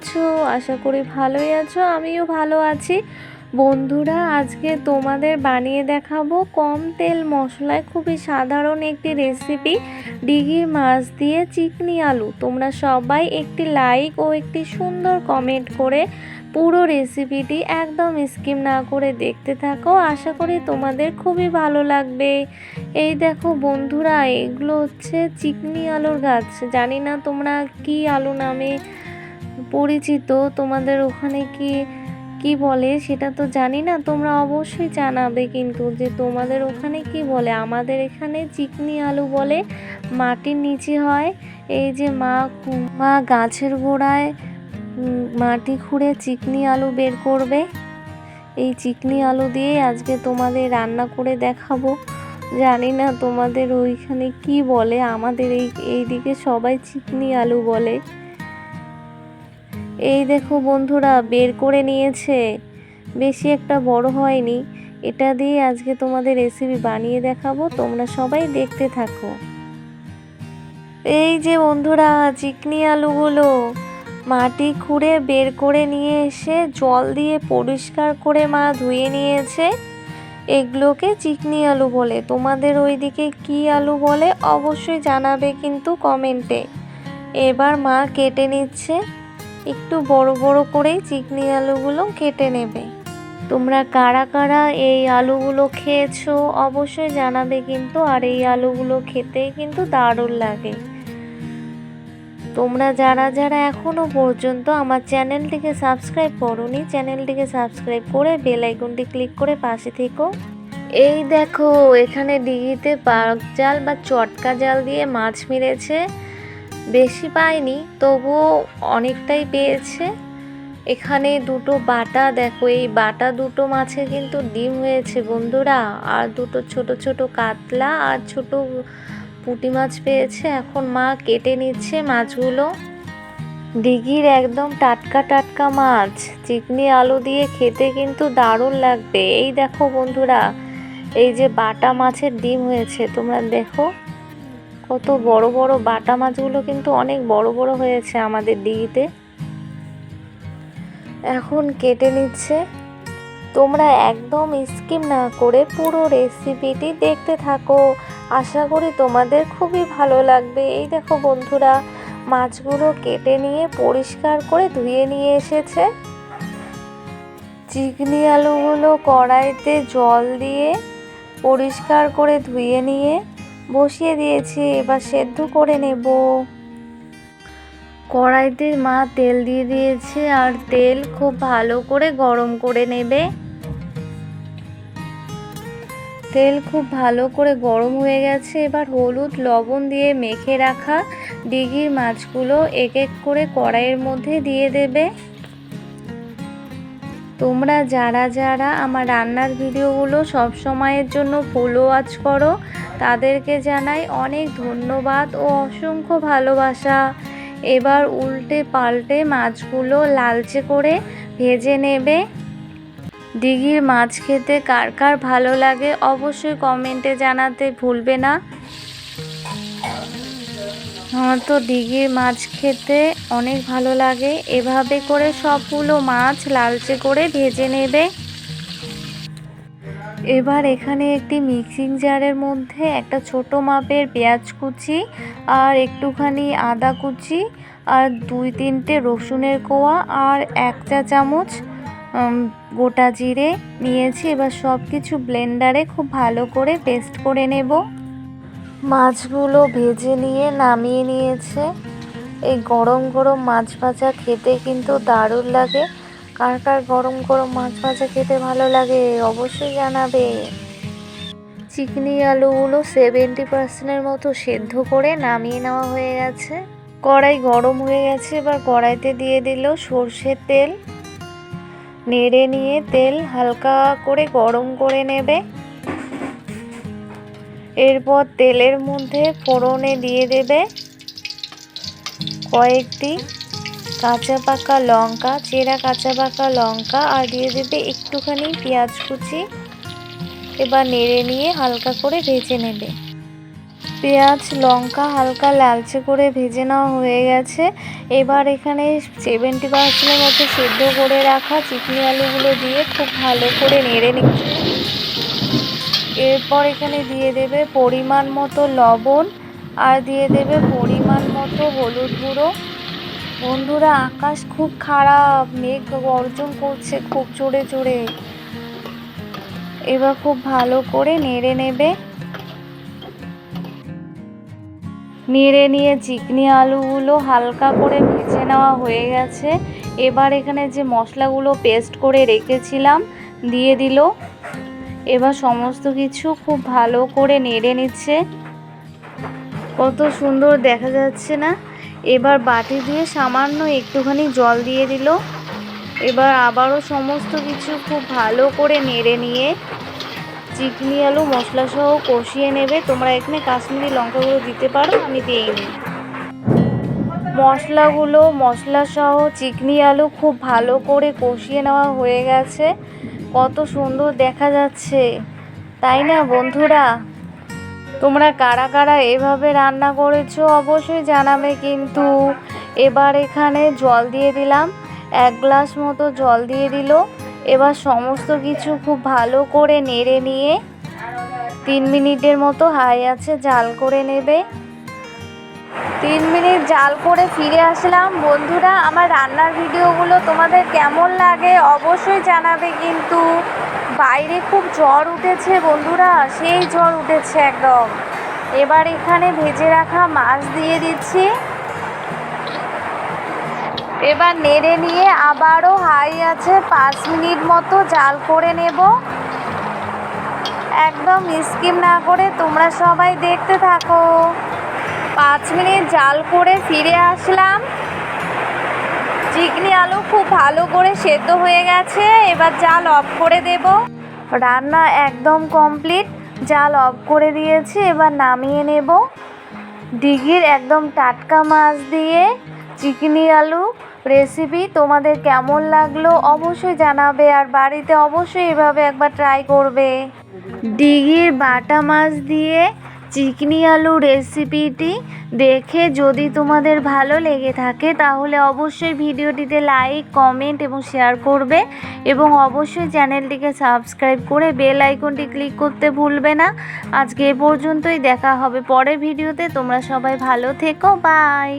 আছো? আশা করি ভালোই আছো। আমিও ভালো আছি। বন্ধুরা, আজকে তোমাদের বানিয়ে দেখাবো কম তেল মশলায় খুবই সাধারণ একটি রেসিপি ডিগির মাছ দিয়ে চিকনি আলু। তোমরা সবাই একটি লাইক ও একটি সুন্দর কমেন্ট করে পুরো রেসিপিটি একদম স্কিম না করে দেখতে থাকো। আশা করি তোমাদের খুবই ভালো লাগবে। এই দেখো বন্ধুরা, এগুলো হচ্ছে চিকনি আলুর গাছ। জানি না তোমরা কি আলু নামে পরিচিত, তোমাদের ওখানে কি কি বলে সেটা তো জানি না, তোমরা অবশ্যই জানাবে কিন্তু যে তোমাদের ওখানে কি বলে। আমাদের এখানে চিকনি আলু বলে, মাটির নিচে হয়, এই যে মা মা গাছের গোড়ায় মাটি খুঁড়ে চিকনি আলু বের করবে। এই চিকনি আলু দিয়ে আজকে তোমাদের রান্না করে দেখাবো। জানি না তোমাদের ওইখানে কি বলে, আমাদের এই, এইদিকে সবাই চিকনি আলু বলে। এই দেখো বন্ধুরা, বের করে নিয়েছে। বেশি একটা বড় হয়নি। এটা দিয়ে আজকে তোমাদের রেসিপি বানিয়ে দেখাবো। তোমরা সবাই দেখতে থাকো। এই যে বন্ধুরা, চিকনি আলুগুলো মাটি খুঁড়ে বের করে নিয়ে এসে জল দিয়ে পরিষ্কার করে মা ধুয়ে নিয়েছে। এগুলোকে চিকনি আলু বলে। তোমাদের ওইদিকে কি আলু বলে অবশ্যই জানাবে কিন্তু কমেন্টে। এবার মা কেটে নিচ্ছে। একটু বড় বড় করেই চিকনি আলুগুলো কেটে নেবে। তোমরা কারা কারা এই আলুগুলো খেয়েছো অবশ্যই জানাবে কিন্তু, আর এই আলুগুলো খেতে কিন্তু দারুণ লাগে। তোমরা যারা যারা এখনও পর্যন্ত আমার চ্যানেলটিকে সাবস্ক্রাইব করোনি, চ্যানেলটিকে সাবস্ক্রাইব করে বেল আইকনটি ক্লিক করে পাশে থেকো। এই দেখো, এখানে ডিগিতে পাক জাল বা চটকা জাল দিয়ে মাছ মেরেছে। বেশি পায়নি তবুও অনেকটাই পেয়েছে। এখানে দুটো বাটা, দেখো এই বাটা দুটো মাছে কিন্তু ডিম হয়েছে বন্ধুরা। আর দুটো ছোট ছোট কাতলা আর ছোট পুঁটি মাছ পেয়েছে। এখন মা কেটে নিচ্ছে মাছগুলো। দিঘির একদম টাটকা টাটকা মাছ। চিকনি আলু দিয়ে খেতে কিন্তু দারুণ লাগবে। এই দেখো বন্ধুরা, এই যে বাটা মাছের ডিম হয়েছে, তোমরা দেখো। কত বড় বড় বাটা মাছগুলো কিন্তু অনেক বড় বড় হয়েছে আমাদের দিঘিতে। এখন কেটে নিচ্ছে। তোমরা একদম স্কিম না করে পুরো রেসিপিটি দেখতে থাকো। আশা করি তোমাদের খুবই ভালো লাগবে। এই দেখো বন্ধুরা, মাছগুলো কেটে নিয়ে পরিষ্কার করে ধুয়ে নিয়ে এসেছে। চিকনি আলুগুলো কড়াইতে জল দিয়ে পরিষ্কার করে ধুয়ে নিয়ে বসিয়ে দিয়েছি, এবার সেদ্ধ করে নেব। কড়াইতে মা তেল দিয়ে দিয়েছে, আর তেল খুব ভালো করে গরম করে নেবে। তেল খুব ভালো করে গরম হয়ে গেছে, এবার হলুদ লবণ দিয়ে মেখে রাখা ডিগির মাছগুলো এক এক করে কড়াইয়ের মধ্যে দিয়ে দেবে। তোমরা যারা যারা আমার রান্নার ভিডিওগুলো সব সময়ের জন্য ফলো ওয়াচ করো, তাদেরকে জানাই অনেক ধন্যবাদ ও অসংখ্য ভালোবাসা। এবার উল্টে পাল্টে মাছগুলো লালচে করে ভেজে নেবে। দিঘির মাছ খেতে কার কার ভালো লাগে অবশ্যই কমেন্টে জানাতে ভুলবে না। আমার তো দিঘির মাছ খেতে অনেক ভালো লাগে। এভাবে করে সবগুলো মাছ লালচে করে ভেজে নেবে। এবার এখানে একটি মিক্সিং জারের মধ্যে একটা ছোট মাপের পেঁয়াজ কুচি আর একটুখানি আদা কুচি আর দুই তিনটে রসুনের কোয়া আর এক চা চামচ গোটা জিরে নিয়েছি। এবার সব কিছু ব্লেন্ডারে খুব ভালো করে পেস্ট করে নেব। মাছগুলো ভেজে নিয়ে নামিয়ে নিয়েছে। এই গরম গরম মাছ ভাজা খেতে কিন্তু দারুণ লাগে। কার কার গরম গরম মাছ ভাজা খেতে ভালো লাগে অবশ্যই জানাবে। চিকনি আলুগুলো সেভেন্টি পার্সেন্টের মতো সেদ্ধ করে নামিয়ে নেওয়া হয়ে গেছে। কড়াই গরম হয়ে গেছে, এবার কড়াইতে দিয়ে দিল সর্ষের তেল। নেড়ে নিয়ে তেল হালকা করে গরম করে নেবে। এরপর তেলের মধ্যে ফোড়নে দিয়ে দেবে কয়েকটি কাঁচা পাকা লঙ্কা, চেরা কাঁচা পাকা লঙ্কা, আর দিয়ে দেবে একটুখানি পেঁয়াজ কুচি। এবার নেড়ে নিয়ে হালকা করে ভেজে নেবে। পেঁয়াজ, লঙ্কা হালকা লালচে করে ভেজে নেওয়া হয়ে গেছে। এবার এখানে সেভেন্টি পার্সেন্টের মতো সেদ্ধ করে রাখা চিকনি আলুগুলো দিয়ে খুব ভালো করে নেড়ে নিচ্ছে এরপর এখানে দিয়ে দেবে পরিমাণ মতো লবণ আর দিয়ে দেবে পরিমাণ মতো হলুদ গুঁড়ো। বন্ধুরা, আকাশ খুব খারাপ, মেঘ গর্জন করছে খুব জোরে জোরে। এবার খুব ভালো করে নেড়ে নেবে। নেড়ে নিয়ে চিকনি আলুগুলো হালকা করে ভেজে নেওয়া হয়ে গেছে। এবার এখানে যে মশলাগুলো পেস্ট করে রেখেছিলাম, দিয়ে দিল। এবার সমস্ত কিছু খুব ভালো করে নেড়ে নিচ্ছে। কত সুন্দর দেখা যাচ্ছে না? এবার বাটি দিয়ে সামান্য একটুখানি জল দিয়ে দিল। এবার আবারও সমস্ত কিছু খুব ভালো করে নেড়ে নিয়ে চিকনি আলু মশলা সহ কষিয়ে নেবে। তোমরা এখানে কাশ্মীরি লঙ্কাগুলো দিতে পারো, আমি দিইনি। মশলাগুলো, মশলা সহ চিকনি আলু খুব ভালো করে কষিয়ে নেওয়া হয়ে গেছে। কত সুন্দর দেখা যাচ্ছে। তাই না, বন্ধুরা? তোমরা কারা কারা এভাবে রান্না করেছ অবশ্যই জানাবে কিন্তু। এবার এখানে জল দিয়ে দিলাম, এক গ্লাস মতো জল দিয়ে দিল। এবার সমস্ত কিছু খুব ভালো করে নেড়ে নিয়ে তিন মিনিটের মতো হাই আছে জাল করে নেবে। তিন মিনিট জাল করে ফিরে আসলাম। বন্ধুরা, আমার রান্নার ভিডিওগুলো তোমাদের কেমন লাগে অবশ্যই জানাবে কিন্তু বাইরে খুব জ্বর উঠেছে বন্ধুরা, সেই জ্বর উঠেছে একদম। এবার এখানে ভেজে রাখা মাছ দিয়ে দিচ্ছি। এবার নেড়ে নিয়ে আবারও হাই আছে পাঁচ মিনিট মতো জাল করে নেব। একদম স্কিম না করে তোমরা সবাই দেখতে থাকো। পাঁচ মিনিট জাল করে ফিরে আসলাম। চিকনি আলু খুব ভালো করে সেদ্ধ হয়ে গেছে। এবার জাল অফ করে দেব। রান্না একদম কমপ্লিট। জাল অফ করে দিয়েছি, এবার নামিয়ে নেব। দিঘির একদম টাটকা মাছ দিয়ে চিকনি আলু রেসিপি তোমাদের কেমন লাগল অবশ্যই জানাবে আর বাড়িতে অবশ্যই এভাবে একবার ট্রাই করবে। দিঘির বাটা মাছ দিয়ে চিকনি আলু রেসিপিটি দেখে যদি তোমাদের ভালো লেগে থাকে, তাহলে অবশ্যই ভিডিওটিতে লাইক কমেন্ট এবং শেয়ার করবে এবং অবশ্যই চ্যানেলটিকে সাবস্ক্রাইব করে বেল আইকনটি ক্লিক করতে ভুলবে না। আজকে এ পর্যন্তই, দেখা হবে পরের ভিডিওতে। তোমরা সবাই ভালো থেকো বাই